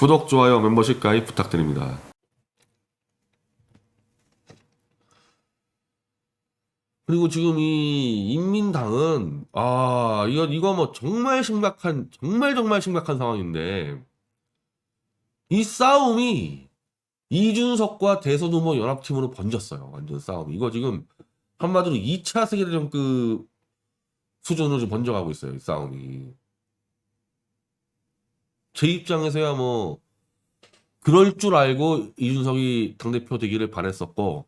구독, 좋아요, 멤버십 가입 부탁드립니다. 그리고 지금 이 인민당은 아 이거 이거 뭐 정말 심각한 정말 정말 심각한 상황인데 이 싸움이 이준석과 대선 후보 연합팀으로 번졌어요. 완전 싸움. 이거 지금 한마디로 2차 세계대전급 수준으로 좀 번져가고 있어요. 이 싸움이. 제 입장에서야 뭐 그럴 줄 알고 이준석이 당대표 되기를 바랬었고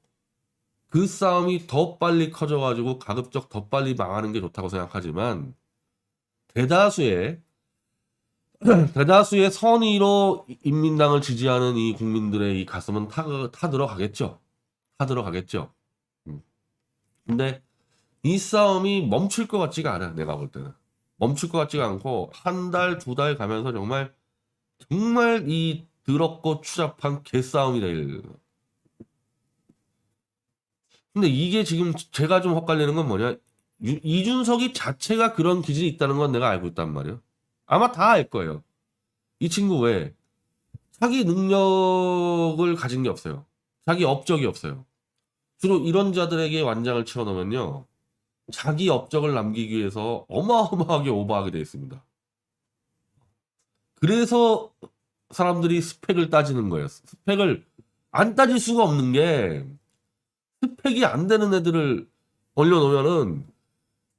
그 싸움이 더 빨리 커져가지고 가급적 더 빨리 망하는 게 좋다고 생각하지만 대다수의 대다수의 선의로 인민당을 지지하는 이 국민들의 이 가슴은 타, 타 들어가겠죠. 타 들어가겠죠. 음. 근데 이 싸움이 멈출 것 같지가 않아. 내가 볼 때는 멈출 것 같지가 않고 한 달, 두 달 가면서 정말 정말 이 더럽고 추잡한 개싸움이 될. 근데 이게 지금 제가 좀 헛갈리는 건 뭐냐? 유- 이준석이 자체가 그런 기질이 있다는 건 내가 알고 있단 말이에요. 아마 다 알 거예요. 이 친구 왜 자기 능력을 가진 게 없어요. 자기 업적이 없어요. 주로 이런 자들에게 완장을 치워 놓으면요. 자기 업적을 남기기 위해서 어마어마하게 오버하게 되어 있습니다. 그래서 사람들이 스펙을 따지는 거예요. 스펙을 안 따질 수가 없는 게 스펙이 안 되는 애들을 올려놓으면은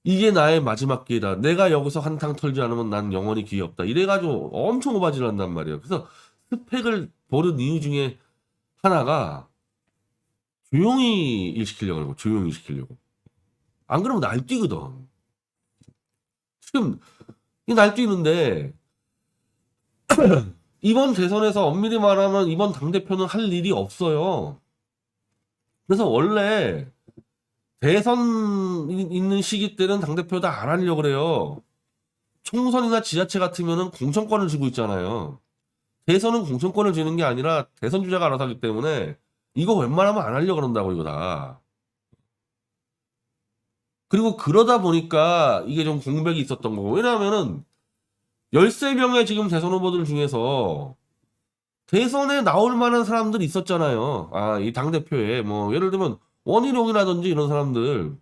이게 나의 마지막 기회다. 내가 여기서 한탕 털지 않으면 난 영원히 기회 없다. 이래가지고 엄청 오바질 한단 말이에요. 그래서 스펙을 보는 이유 중에 하나가 조용히 일시키려고 하는 거, 조용히 시키려고. 안 그러면 날뛰거든. 지금 이 날뛰는데 이번 대선에서 엄밀히 말하면 이번 당대표는 할 일이 없어요. 그래서 원래 대선 이- 있는 시기 때는 당대표 다 안 하려고 그래요. 총선이나 지자체 같으면은 공천권을 쥐고 있잖아요. 대선은 공천권을 쥐는 게 아니라 대선 주자가 알아서 하기 때문에 이거 웬만하면 안 하려고 그런다고 이거 다. 그리고 그러다 보니까 이게 좀 공백이 있었던 거고. 왜냐하면은 13명의 지금 대선 후보들 중에서 대선에 나올 만한 사람들이 있었잖아요. 아, 이 당대표에 뭐 예를 들면 원희룡이라든지 이런 사람들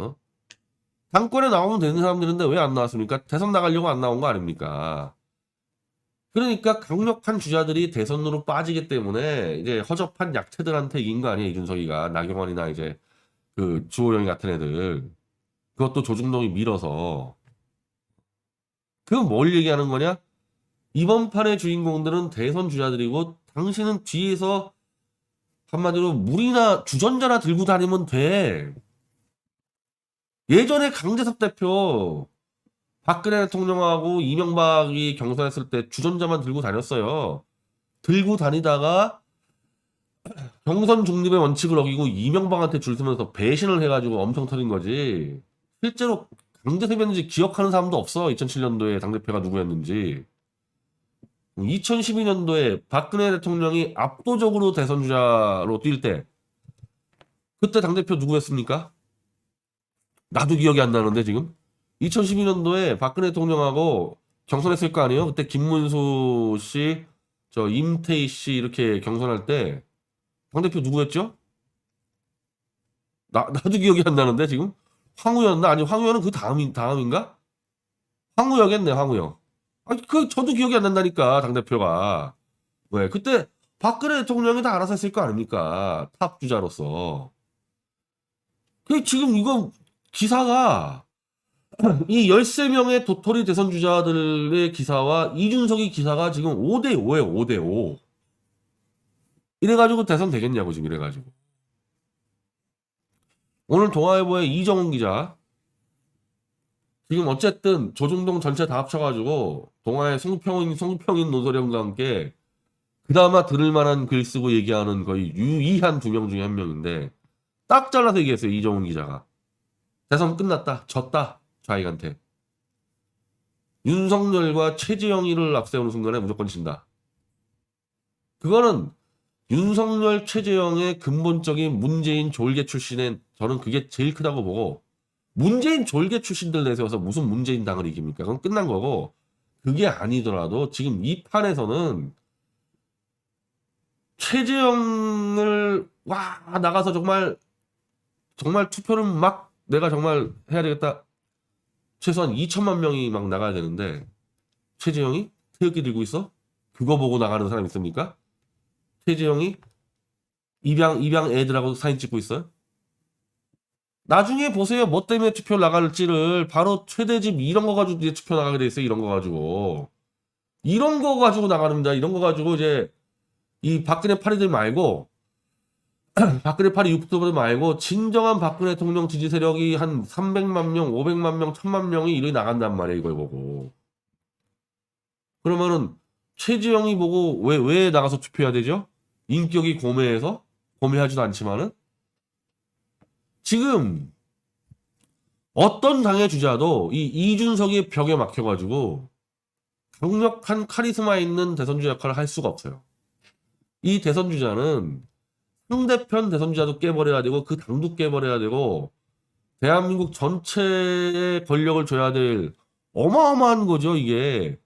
어? 당권에 나오면 되는 사람들인데 왜 안 나왔습니까? 대선 나가려고 안 나온 거 아닙니까? 그러니까 강력한 주자들이 대선으로 빠지기 때문에 이제 허접한 약체들한테 이긴 거 아니에요 이준석이가 나경원이나 이제 그 주호영이 같은 애들 그것도 조중동이 밀어서 그건 뭘 얘기하는 거냐? 이번 판의 주인공들은 대선 주자들이고 당신은 뒤에서 한마디로 물이나 주전자나 들고 다니면 돼. 예전에 강재석 대표 박근혜 대통령하고 이명박이 경선했을 때 주전자만 들고 다녔어요. 들고 다니다가 경선 중립의 원칙을 어기고 이명박한테 줄 서면서 배신을 해가지고 엄청 터진 거지. 실제로 강재석이었는지 기억하는 사람도 없어. 2007년도에 당대표가 누구였는지. 2012년도에 박근혜 대통령이 압도적으로 대선 주자로 뛸 때 그때 당대표 누구였습니까? 나도 기억이 안 나는데 지금 2012년도에 박근혜 대통령하고 경선했을 거 아니에요? 그때 김문수 씨, 저 임태희 씨 이렇게 경선할 때 당대표 누구였죠? 나 나도 기억이 안 나는데 지금 황우였나? 아니 황우현은 그 다음인 다음인가? 황우혁겠네 황우혁. 아니 그 저도 기억이 안 난다니까 당 대표가 왜 그때 박근혜 대통령이 다 알아서 했을 거 아닙니까 탑 주자로서 그 지금 이거 기사가 이 13명의 도토리 대선 주자들의 기사와 이준석의 기사가 지금 5대 5예요 5대 5 이래가지고 대선 되겠냐고 지금 이래가지고. 오늘 동아일보의 이정훈 기자. 지금 어쨌든 조중동 전체 다 합쳐가지고 동아의 송평인 송평인 노소령과 함께 그나마 들을 만한 글 쓰고 얘기하는 거의 유일한 두 명 중에 한 명인데 딱 잘라서 얘기했어요 이정훈 기자가. 대선 끝났다 졌다 좌익한테. 윤석열과 최재형이를 앞세우는 순간에 무조건 진다. 그거는 윤석열 최재형의 근본적인 문재인 졸개 출신의 저는 그게 제일 크다고 보고 문재인 졸개 출신들 내세워서 무슨 문재인 당을 이깁니까? 그건 끝난 거고 그게 아니더라도 지금 이 판에서는 최재형을 와 나가서 정말 정말 투표를 막 내가 정말 해야 되겠다. 최소한 2천만 명이 막 나가야 되는데 최재형이 태극기 들고 있어? 그거 보고 나가는 사람 있습니까? 최재형이 입양 입양 애들하고 사진 찍고 있어요? 나중에 보세요. 뭐 때문에 투표 나갈지를 바로 최대집 이런 거 가지고 이제 투표 나가게 돼 있어요. 이런 거 가지고 이런 거 가지고 나갑니다. 이런 거 가지고 이제 이 박근혜 파리들 말고 박근혜 파리 유튜버들 말고 진정한 박근혜 대통령 지지 세력이 한 300만 명, 500만 명, 1000만 명이 이렇게 나간단 말이에요. 이걸 보고 그러면은 최지영이 보고 왜 왜 나가서 투표해야 되죠? 인격이 고매해서 고매하지도 않지만은 지금 어떤 당의 주자도 이 이준석의 벽에 막혀가지고 강력한 카리스마 있는 대선주자 역할을 할 수가 없어요. 이 대선주자는 상대편 대선주자도 깨버려야 되고 그 당도 깨버려야 되고 대한민국 전체의 권력을 줘야 될 어마어마한 거죠 이게.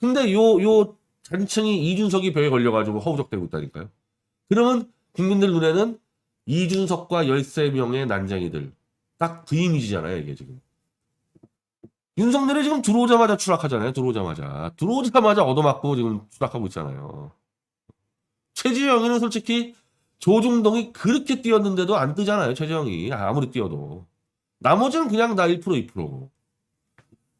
근데 요 요 잔층이 이준석이 벽에 걸려가지고 허우적대고 있다니까요. 그러면 국민들 눈에는 이준석과 13명의 난쟁이들. 딱 그 이미지잖아요, 이게 지금. 윤석열이 지금 들어오자마자 추락하잖아요, 들어오자마자. 들어오자마자 얻어맞고 지금 추락하고 있잖아요. 최지영이는 솔직히 조중동이 그렇게 뛰었는데도 안 뜨잖아요, 최지영이. 아무리 뛰어도. 나머지는 그냥 다 1%, 2%고.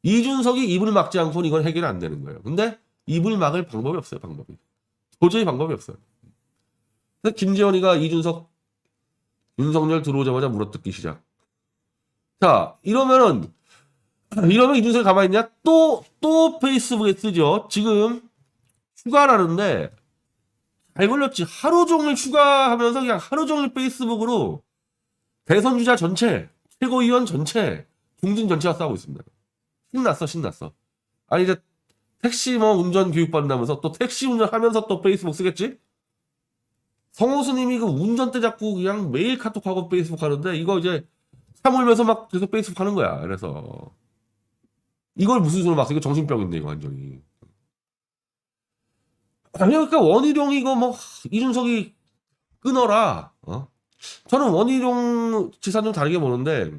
이준석이 입을 막지 않고는 이건 해결 안 되는 거예요. 근데 입을 막을 방법이 없어요, 방법이. 도저히 방법이 없어요. 그래서 김재원이가 이준석 윤석열 들어오자마자 물어뜯기 시작. 자, 이러면은, 이러면 이준석이 가만히 있냐? 또, 또 페이스북에 쓰죠. 지금 휴가라는데, 잘 걸렸지. 하루 종일 휴가하면서 그냥 하루 종일 페이스북으로 대선 주자 전체, 최고위원 전체, 공진 전체가 싸우고 있습니다. 신났어, 신났어. 아니, 이제 택시 뭐 운전 교육받는다면서 또 택시 운전하면서 또 페이스북 쓰겠지? 성호수님이 그 운전대 잡고 그냥 매일 카톡하고 페이스북 하는데 이거 이제 참으면서 막 계속 페이스북 하는 거야. 그래서 이걸 무슨 소리 막 써? 이거 정신병인데 이거 완전히. 아니 그러니까 원희룡 이거 뭐 이준석이 끊어라. 어? 저는 원희룡 지사는 좀 다르게 보는데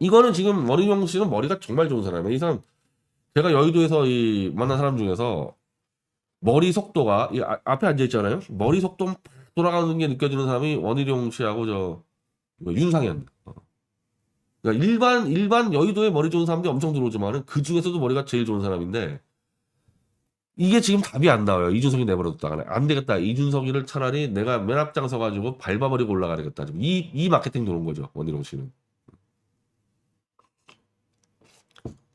이거는 지금 원희룡 씨는 머리가 정말 좋은 사람이에요. 이 사람 제가 여의도에서 이 만난 사람 중에서 머리 속도가 이 아- 앞에 앉아 있잖아요. 머리 속도 막 돌아가는 게 느껴지는 사람이 원희룡 씨하고 저 이거 윤상현. 어. 그러니까 일반 일반 여의도에 머리 좋은 사람들이 엄청 들어오지만은 그 중에서도 머리가 제일 좋은 사람인데 이게 지금 답이 안 나와요. 이준석이 내버려뒀다가 안 되겠다. 이준석이를 차라리 내가 맨 앞장 서가지고 밟아버리고 올라가야겠다. 지금 이, 이 마케팅 도는 거죠. 원희룡 씨는.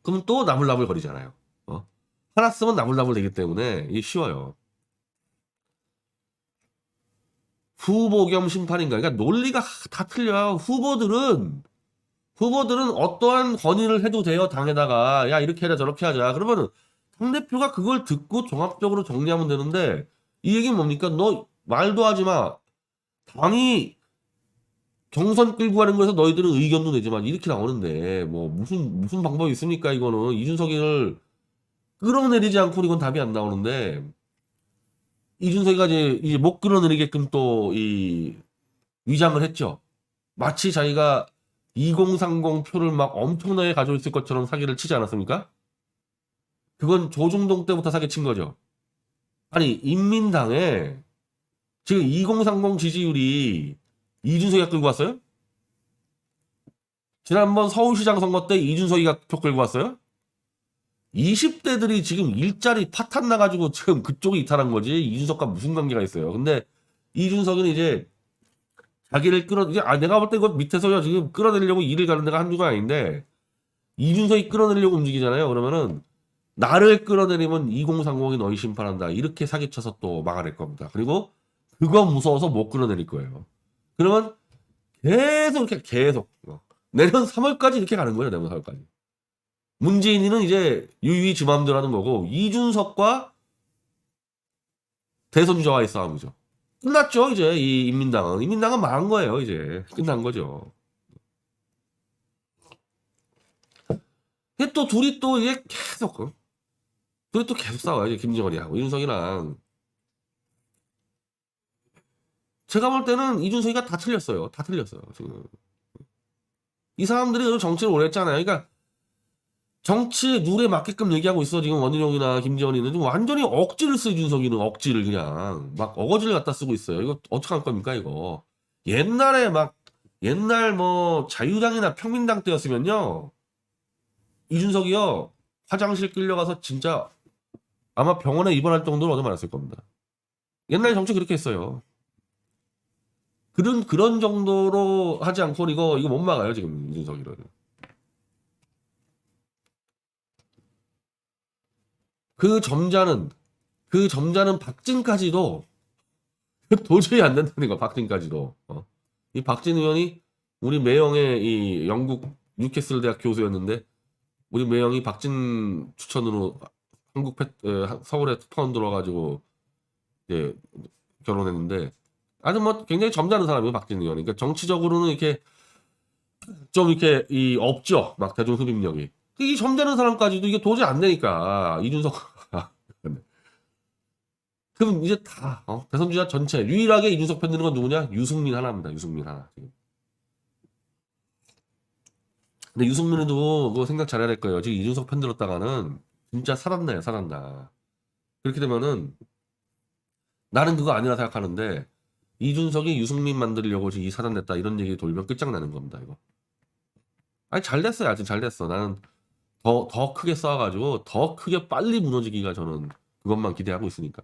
그럼 또 나불나불 거리잖아요. 어? 하나 쓰면 나불나불 되기 때문에 이게 쉬워요. 후보 겸 심판인가? 그러니까 논리가 다 틀려요. 후보들은 후보들은 어떠한 건의를 해도 돼요. 당에다가 야 이렇게 하자 저렇게 하자. 그러면은 당 대표가 그걸 듣고 종합적으로 정리하면 되는데 이 얘기는 뭡니까? 너 말도 하지 마. 당이 경선 끌고 가는 거에서 너희들은 의견도 내지만 이렇게 나오는데 뭐 무슨 무슨 방법이 있습니까? 이거는 이준석이를 끌어내리지 않고 이건 답이 안 나오는데 이준석이가 이제 이제 못 끌어내리게끔 또 이 위장을 했죠. 마치 자기가 2030 표를 막 엄청나게 가지고 있을 것처럼 사기를 치지 않았습니까? 그건 조중동 때부터 사기 친 거죠. 아니 인민당에 지금 2030 지지율이 이준석이가 끌고 왔어요? 지난번 서울시장 선거 때 이준석이가 표 끌고 왔어요? 20대들이 지금 일자리 파탄 나가지고 지금 그쪽이 이탈한 거지 이준석과 무슨 관계가 있어요. 근데 이준석은 이제 자기를 끌어 이제 아 내가 볼때 이거 밑에서 지금 끌어내려고 일을 가는 데가 한두가 아닌데 이준석이 끌어내려고 움직이잖아요. 그러면은 나를 끌어내리면 2030이 너희 심판한다. 이렇게 사기쳐서 또 막아낼 겁니다. 그리고 그거 무서워서 못 끌어내릴 거예요. 그러면 계속 이렇게 계속 어, 내년 3월까지 이렇게 가는 거예요. 내년 3월까지. 문재인이는 이제 유유히 지 맘대로 하는 거고 이준석과 대선 주자와의 싸움이죠. 끝났죠 이제 이 인민당은 인민당은 망한 거예요 이제 끝난 거죠. 또 둘이 또 이게 계속 어, 그리고 또 계속 싸워요. 김정은이하고 이준석이랑. 제가 볼 때는 이준석이가 다 틀렸어요. 다 틀렸어요. 지금. 이 사람들이 정치를 오래 했잖아요. 그러니까 정치 룰에 맞게끔 얘기하고 있어. 지금 원희룡이나 김지원이는 지금 완전히 억지를 써 이준석이는 억지를 그냥 막 어거지를 갖다 쓰고 있어요. 이거 어떻게 할 겁니까 이거? 옛날에 막 옛날 뭐 자유당이나 평민당 때였으면요. 이준석이요 화장실 끌려가서 진짜 아마 병원에 입원할 정도로 얻어 많았을 겁니다. 옛날 정치 그렇게 했어요. 그런 그런 정도로 하지 않고 이거 이거 못 막아요 지금 이준석이를. 그 점자는 그 점자는 박진까지도 도저히 안 된다는 거 박진까지도. 어. 이 박진 의원이 우리 매형의 이 영국 뉴캐슬 대학 교수였는데 우리 매형이 박진 추천으로 한국 패, 에, 서울에 특파원 들어가지고 이제 결혼했는데 아주 뭐 굉장히 점잖은 사람이에요 박진 의원이. 그러니까 정치적으로는 이렇게 좀 이렇게 이 없죠 막 대중 흡입력이. 이 점잖은 사람까지도 이게 도저히 안 되니까 이준석 그럼 이제 다 어? 대선 주자 전체 유일하게 이준석 편 드는 건 누구냐 유승민 하나입니다 유승민 하나 지금. 근데 유승민도 그거 생각 잘해야 될 거예요. 지금 이준석 편 들었다가는 진짜 살았나요, 살았나. 그렇게 되면은 나는 그거 아니라 생각하는데 이준석이 유승민 만들려고 지금 이 사단 냈다 이런 얘기 돌면 끝장나는 겁니다, 이거. 아니 잘 됐어요, 아직 잘 됐어. 나는 더 더 크게 싸워가지고 더 크게 빨리 무너지기가 저는 그것만 기대하고 있으니까.